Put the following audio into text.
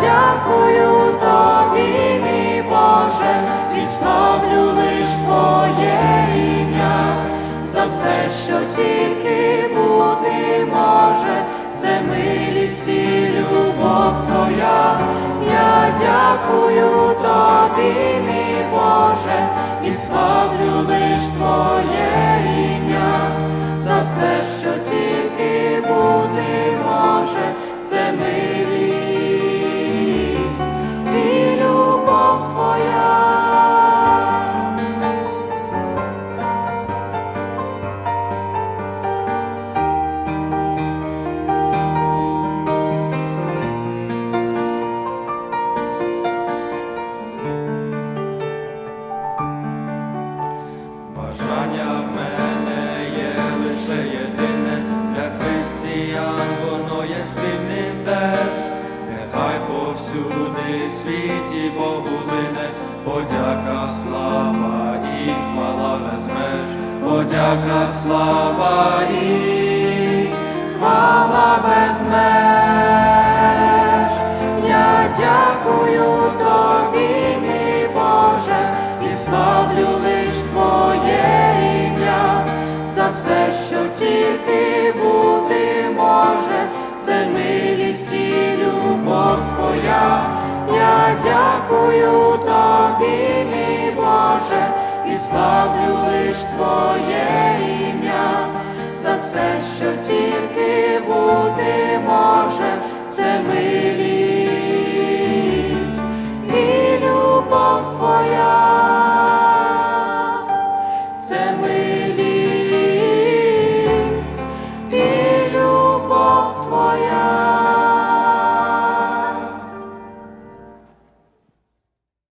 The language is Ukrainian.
дякую тобі, мій Боже, і славлю лиш Твоє ім'я, за все, що тільки бути може, це милість і любов Твоя. Я дякую тобі, мій Боже, і славлю лиш Твоє теж. Нехай повсюди світі Богулине, подяка, слава і хвала без меж, подяка, слава і хвала без меж. Дякую тобі, мій Боже, і славлю лиш Твоє ім'я, за все, що буде.